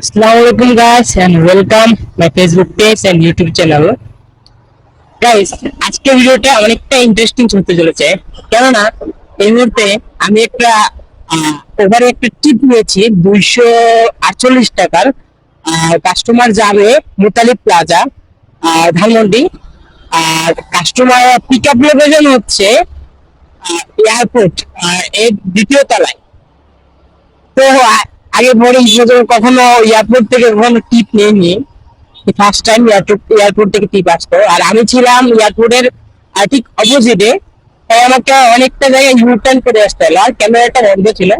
Assalamu alaikum guys, and welcome my Facebook page and YouTube channel. Guys আজকের ভিডিওটা অনেকটা interesting হতে চলেছে। কেননা, এই মুহূর্তে আমি একটা ওভারে একটা টিপ নিয়েছি, দুইশো আটচল্লিশ টাকার কাস্টমার যাবে মুতালি প্লাজা ধানমন্ডি। আর কাস্টমার পিক আপ লোকেশন হচ্ছে এয়ারপোর্ট এর দ্বিতীয় তলায়। তো আগে পরে কখনো এয়ারপোর্ট থেকে কখনো টিপ নিইনি। ফার্স্ট টাইম এয়ারপোর্ট এয়ারপোর্ট থেকে টিপ আসতো। আর আমি ছিলাম এয়ারপোর্টের ঠিক অপোজিটে তাই আমাকে অনেকটা জায়গায় ইউটার্ন করে আসতে হলো। আর ক্যামেরাটা বন্ধ ছিল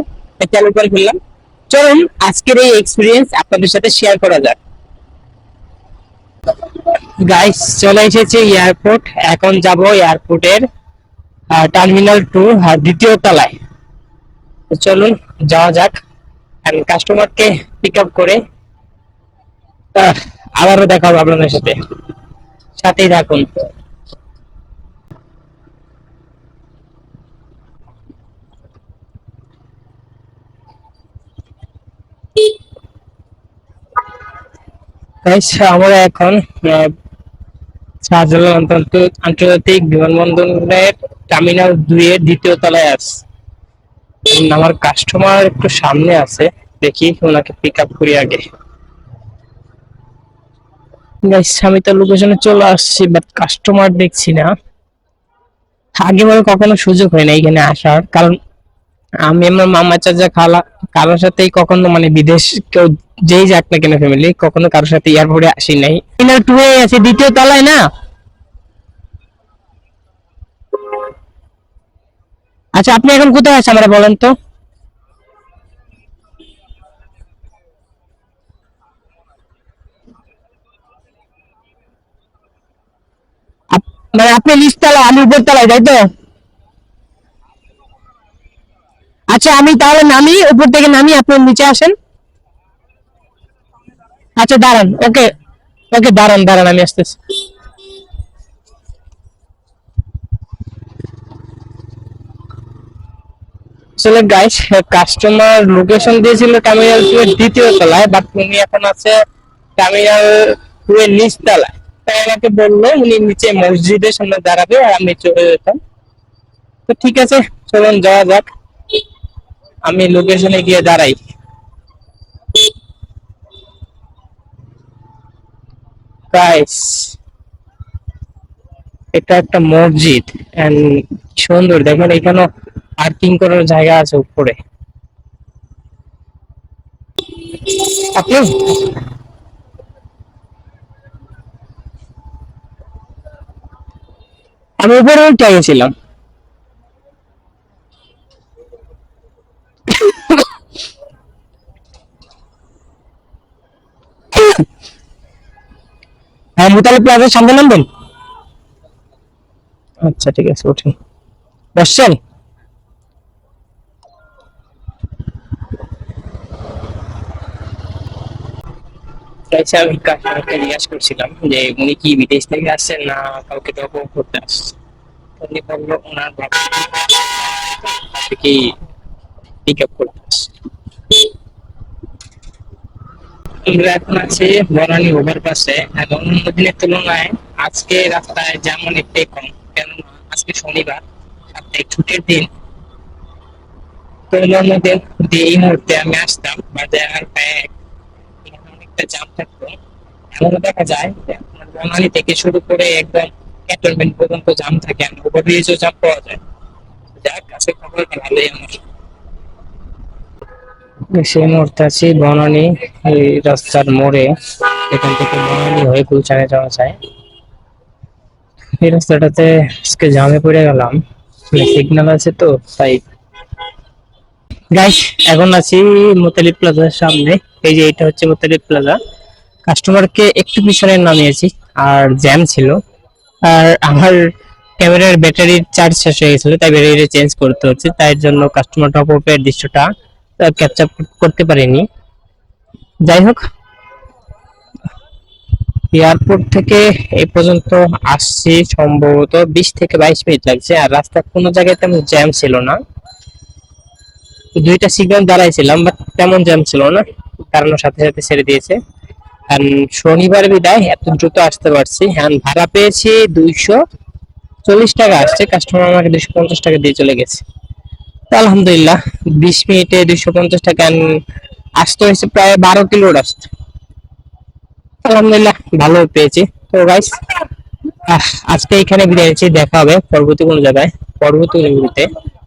চালু করে ফেললাম। চলুন, আজকের এই এক্সপিরিয়েন্স আপনাদের সাথে শেয়ার করা যাক। গাইস চলে এসেছি এয়ারপোর্ট এখন যাব এয়ারপোর্টের টার্মিনাল টু দ্বিতীয় তলায়। চলুন, যাওয়া যাক। আমি কাস্টমারকে পিক আপ করে আবারও দেখা হবে আপনাদের সাথে। সাথেই থাকুন। আমরা এখন শাহজালাল আন্তর্জাতিক বিমানবন্দরের টার্মিনাল দুই এর দ্বিতীয় তলায় আছি। আমার কাস্টমার একটু সামনে আছে, দেখি ওনাকে পিক আপ করি আগে। আমি তো লোকেশনে চলে আসছি বাট কাস্টমার দেখছি না। আগে বলে কখনো সুযোগ হয় না এখানে আসার, কারণ আমি আমার মামা চাচা খালা, কারোর সাথেই কখনো মানে বিদেশ কেউ যেই যাক না কেন ফ্যামিলি কখনো কারোর সাথে এয়ারপোর্টে আসি নাই। টার্মিনাল টু এ আছে, দ্বিতীয় তলায় না? আচ্ছা আপনি এখন কোথায় আছেন আমরা বলেন তো? মানে আপনি নিচ তলায় আমি উপর তলায় তাই তো? আচ্ছা আমি তাহলে নামি, উপর থেকে নামি, আপনি নিচে আসেন। আচ্ছা দাঁড়ান, ওকে ওকে, দাঁড়ান দাঁড়ান, আমি আসতেছি। আসলে গাইস কাস্টমার লোকেশন দিয়েছিল টার্মিনাল টু এর দ্বিতীয় তলায় বাট উনি এখন আছে টার্মিনাল টু এর নিচ তলায়। তাই আমাকে বলল, উনি নিচে মসজিদের সামনে দাঁড়াবে আর আমি চলে যেতাম। তো ঠিক আছে, চলুন যাওয়া যাক। আমি লোকেশনে গিয়ে দাঁড়াই। গাইস এটা একটা মসজিদ এন্ড সুন্দর, দেখেন এখানে পার্কিং করার জায়গা আছে উপরে। আপনি আমি উপরে উঠে গেছিলাম। হ্যাঁ মুতালি প্লাজার সামনে নামবেন? আচ্ছা ঠিক আছে উঠুন বসছেন? তাইছে আমি কাস্টমারকে করছিলাম যে উনি কি বিদেশ থেকে আসছেন না কাউকে করতে আসছেন? উনি ওনার বাবা কি পিক আপ করতে আমরা এখন আছি বনানী ওভারপাসে এবং অন্যদিনের তুলনায় আজকে রাস্তায় যেমন একটু কম, কেননা আজকে শনিবার, সাপ্তাহিক ছুটির দিন। তো যদি এই মুহূর্তে আমি আসতাম বা দেওয়ার ব্যাগ এখানে অনেকটা জাম থাকতো এমনও দেখা যায় বনানী থেকে শুরু করে একদম ক্যান্টনমেন্ট পর্যন্ত জাম থাকে আর ওভারব্রিজও জাম পাওয়া যায়। যাক ভালোই আমার। সেই মুহূর্তে আছি রাস্তার মোড়ে। এখান থেকে বনানী হয়ে গুলশানে যাওয়া যায়। এই রাস্তাটাতে আজকে জামে পড়ে গেলাম। সিগন্যাল আছে তো, তাই গাইস এখন আছি মোতালিব প্লাজার সামনে। এই যে এটা হচ্ছে মোতালিব প্লাজা কাস্টমারকে একটু পিছনে নামিয়েছি, আর জ্যাম ছিল। আর আমার ক্যামেরার ব্যাটারির চার্জ শেষ হয়ে গেছিল, তাই ব্যাটারিটা চেঞ্জ করতে হচ্ছে। তাই জন্য কাস্টমার টপ আপের দৃশ্যটা ক্যাপচার করতে পারিনি। যাই হোক এয়ারপোর্ট থেকে এই পর্যন্ত আসছি। সম্ভবত বিশ থেকে বাইশ মিনিট লাগছে, আর রাস্তার কোনো জায়গায় তেমন জ্যাম ছিল না। দুইটা সিগন্যাল দাঁড়াইছিলাম বাট তেমন জ্যাম ছিল না কারণের সাথে সাথে ছেড়ে দিয়েছে। কারণ শনিবার বিদায়, এত দ্রুত আসতে পারছি। হ্যাঁ ভাড়া পেয়েছি দুইশো চল্লিশ টাকা আসছে কাস্টমার আমাকে দুইশো পঞ্চাশ টাকা দিয়ে চলে গেছে। তো আলহামদুলিল্লাহ, বিশ মিনিটে দুইশো পঞ্চাশ টাকা আসতে হয়েছে প্রায় বারো কিলো আসতে আলহামদুলিল্লাহ, ভালো পেয়েছি। তো গাইস আজকে এখানে বিদায় নিচ্ছি, দেখা হবে পরবর্তী কোনো জায়গায়, পরবর্তী কোনো